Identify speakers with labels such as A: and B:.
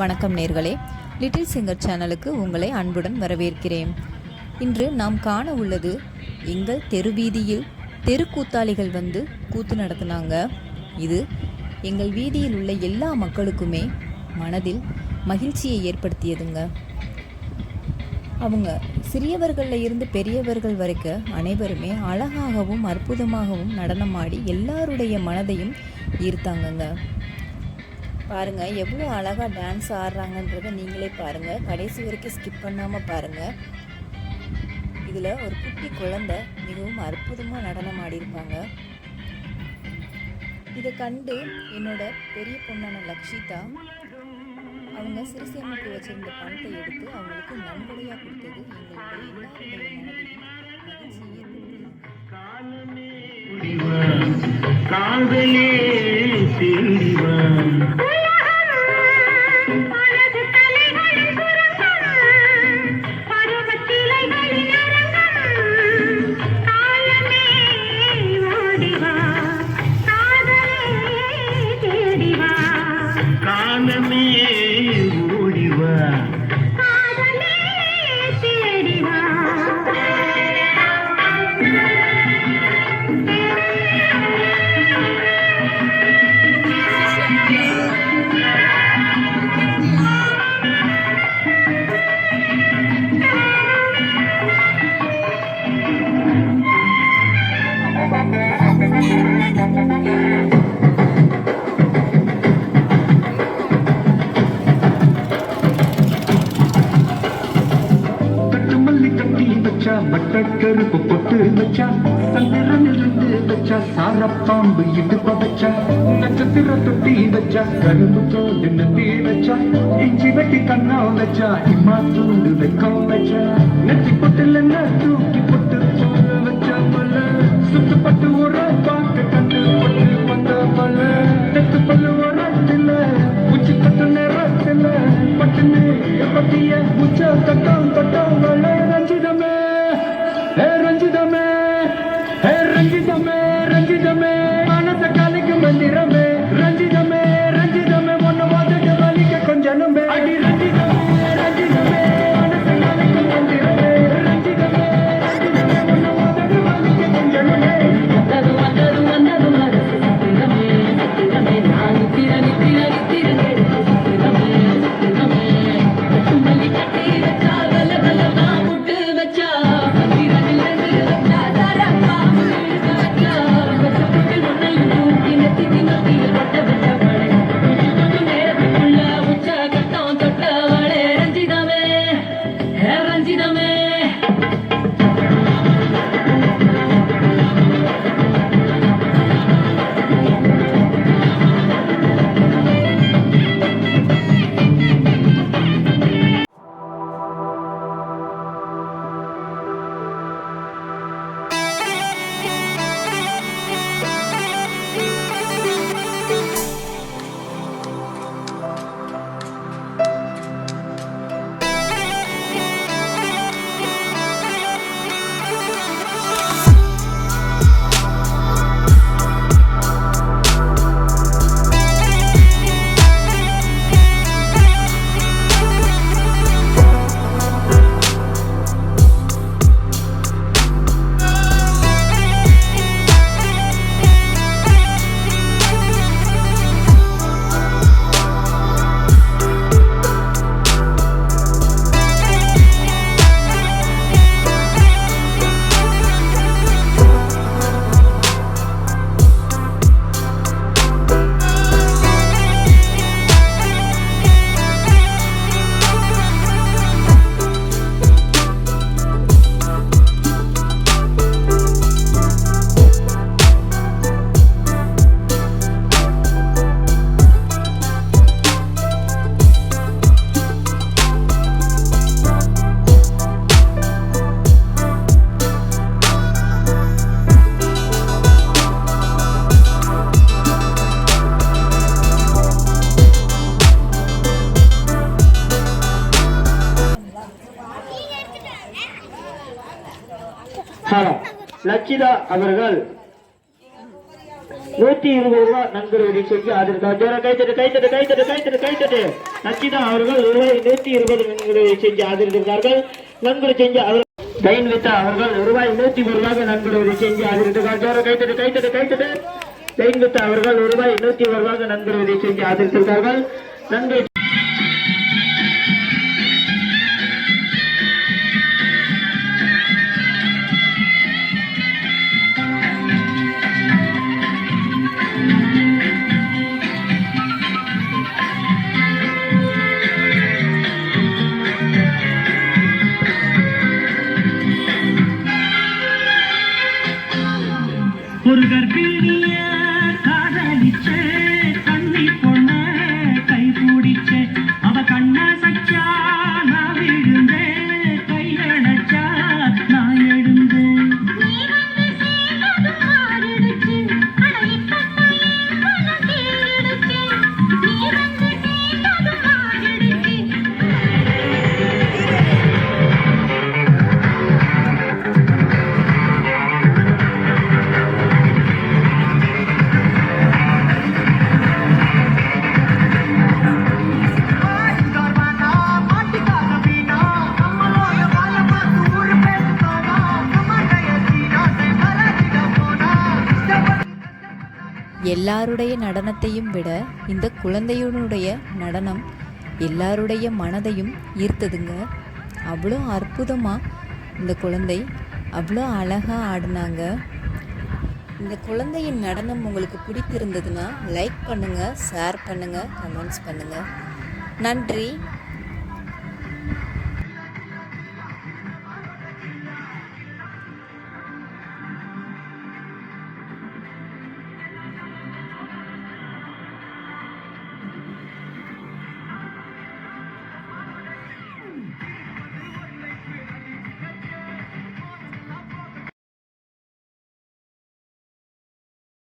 A: வணக்கம் நேர்களே. Little singer சேனலுக்கு உங்களை அன்புடன் வரவேற்கிறேன். இன்று நாம் காண உள்ளது எங்கள் தெருவீதியில் தெருக்கூத்தாளிகள் வந்து கூத்து நடத்துனாங்க. இது எங்கள் வீதியில் உள்ள எல்லா மக்களுக்குமே மனதில் மகிழ்ச்சியை ஏற்படுத்தியதுங்க. அவங்க சிறியவர்களில் இருந்து பெரியவர்கள் வரைக்கும் அனைவருமே அழகாகவும் அற்புதமாகவும் நடனமாடி எல்லாருடைய மனதையும் ஈர்த்தாங்கங்க. பாருங்கள் எவ்வளோ அழகாக டான்ஸ் ஆடுறாங்கன்றதை நீங்களே பாருங்கள் கடைசி வரைக்கும் ஸ்கிப் பண்ணாமல் பாருங்கள் இதில் ஒரு குட்டி குழந்தை மிகவும் அற்புதமாக நடனம் ஆடியிருப்பாங்க. இதை கண்டு என்னோட பெரிய பொண்ணான லக்ஷிதா அவங்க சிறுசேமிப்பு வச்சிருந்த பணத்தை எடுத்து அவங்களுக்கு நன்கொடையாக கொடுத்தது எங்களுடைய எல்லாருடைய மகிழ்ச்சியை
B: காதலே பட்டக்கருப்பு பொட்டு வச்சா சந்திரன் வச்சா சாரப்பாம்பு இடுப்ப வச்சா நட்சத்திர தொட்டி வச்சா கரும்பு தோண்டு நத்தி வச்சா இஞ்சி வெட்டி கண்ணா வச்சா இம்மா தூண்டு வெக்கம் வச்சா நெத்தி என்ன தூக்கி பொட்டு போல வச்சா பல சுத்துப்பட்டு ஒரு பார்க்க கண்டு பொட்டு வந்த பல நெத்து பல்லு உரத்துல உச்சி கட்டு நேரத்தில் பட்டுன்னு பத்திய உச்ச கட்டம் கட்டம்
C: லட்சிதா அவர்கள் நூத்தி இருபது ரூபாய் நன்கொடை சொல்லி ஆதரித்தார். ஜோர கைத்தட்டு கைத்தட்டு கைத்தட்டு கைத்தட்டு கைத்தட்டு லட்சிதா அவர்கள் ரூபாய் நூத்தி இருபது நன்கொடை செஞ்சு ஆதரித்திருந்தார்கள். நன்கொடை செஞ்சு அவர் டைன் வித்தா அவர்கள் ரூபாய் நூத்தி ஒரு ரூபாய் நன்கொடை செஞ்சு ஆதரித்திருக்கார் ஜோர கைத்தட்டு கைத்தட்டு கைத்தட்டு டைன் வித்தா அவர்கள் ரூபாய் நூத்தி ஒரு ரூபாய் நன்கொடை செஞ்சு ஆதரித்திருக்கார்கள் நன்றி
D: ஒரு கர்ப்பிணிய
A: எல்லாருடைய நடனத்தையும் விட இந்த குழந்தையினுடைய நடனம் எல்லாருடைய மனதையும் ஈர்த்ததுங்க. அவ்வளோ அற்புதமாக இந்த குழந்தை அவ்வளோ அழகாக ஆடினாங்க. இந்த குழந்தையின் நடனம் உங்களுக்கு பிடித்திருந்ததுன்னா லைக் பண்ணுங்கள் ஷேர் பண்ணுங்கள் கமெண்ட்ஸ் பண்ணுங்கள் நன்றி.